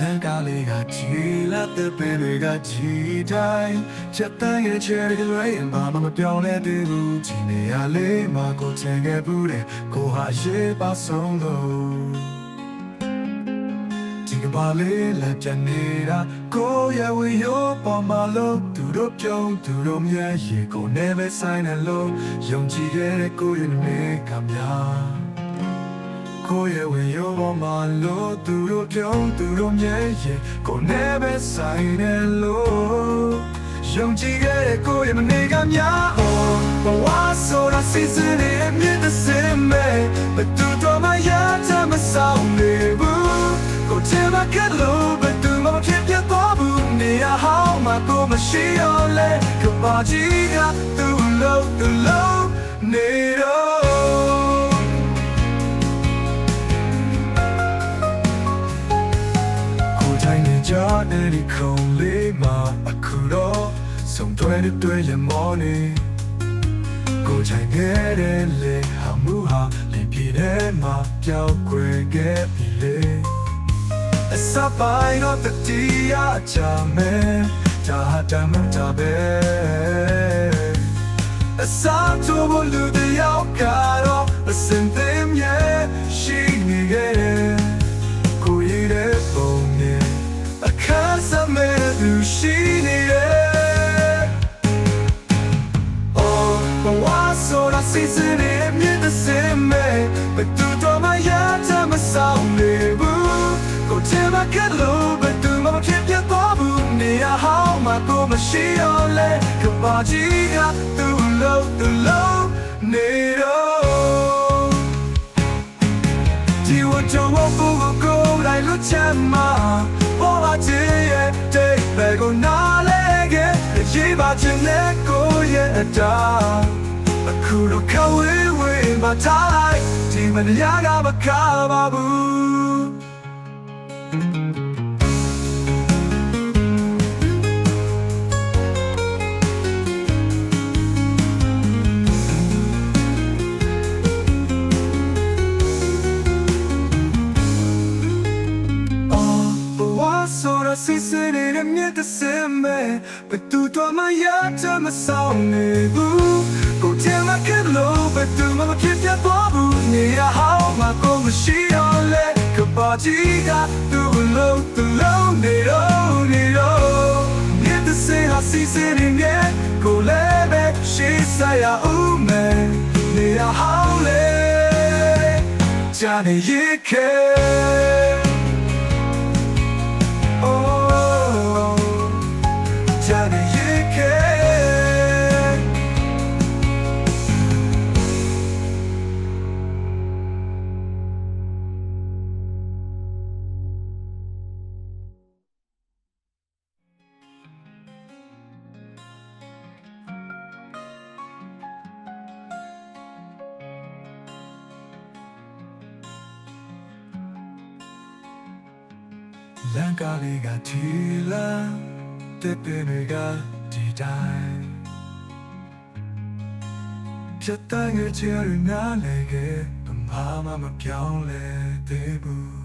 လန်ကားလေးကကြည်လာတဲ့ပင်တွေကကြည်တိုင်းချက်တန်းရဲ့ချယ်ရီတွေဘာမှမပြောင်းလဲသေးဘူးဒီနေရာလေးမှာကိုချင်ခဲ့ဘူးတဲ့ကိုဟာရေပါဆုံးလို့ဒီကဘာလေးလက်ပြနေတာကိုရဲ့ဝေရောပေါ်မှာလို့သူတို့ပြုံးသူတို့မြဲရေကိုနေပဲဆိုင်တယ်လို့ယုံကြည်ခဲ့တဲ့ကိုရဲ့နေကများ ကိုယ့်ရဲ့ဝင်ရောပေါ်မှာလို့သူတို့ပြုံးသူတို့မြဲရဲ့ကိုယ်နဲ့ပဲဆိုင်တယ်လို့ယုံကြည်ခဲ့တဲ့ကိုယ့်ရဲ့မနေကများအောင်ဘဝဆိုတာစီစဉ်နေမြင့်တဲ့စင်မဲ့ဘယ်သူတော့မှရတဲ့မဆောင်နေဘူးကိုယ်ချင်မှကလို့ဘယ်သူမှမဖြစ်ပြတော့ဘူးနေရာဟောင်းမှာကိုယ်မရှိရလဲကဘာကြီးကသူ့လို့သူ့လို့နေတော့ နေကြတဲ့ဒီခုံလေးမှာအခုတော့ဆုံးတွဲတဲ့တွေ့ရမောနေကိုတိုင်းခဲ့တဲ့လေဟာမှုဟာလင်ပြေတဲ့မှာပြောက်ွယ်ခဲ့ပြီလေအစပိုင်းတော့တတိယချမယ်ဒါဟာတမ်းမတာပဲအစားချိုးဖို့လူတယောက်ကတော့အစင်သိ သူရှိနေတယ် Oh ဘဝဆိုတာစီစဉ်နေမြင့်တဲ့စင်မဲ့ဘယ်သူတော့မှရတဲ့မဆောင်နေဘူးကိုချင်မှကလို့ဘယ်သူမှမဖြစ်ပြတော့ဘူးနေရာဟောင်းမှာကိုမရှိရလဲကဘာကြီးကသူ့လို့သူ့လို့နေတော့ဒီဝတ်တော်ဝဘူကိုလိုက်လို့ချမ်းမှာ ခြင်းနဲ့ကိုရဲ့အတားအခုတော့ခဝေးဝေးမှာထားလိုက်ဒီမရကမကပါဘူး season in the mid the same But tu to ma ya to ma song ne bu Go tell my kid low but tu ma ma kid ya bo bu Ni ya how ma go ma shi on le Ka ba ji ga tu low tu low ni ro ni ro Mid the same ha season in it Go le be shi sa ya u me Ni ya how le Johnny ye care Oh, လန်ကားလေးကထီလာတဲ့ပင်တွေကဒီတိုင်းဖြတ်တိုင်းရဲ့ချယ်နားလေခဲ့ဘာမှမပြောင်းလဲသေးဘူး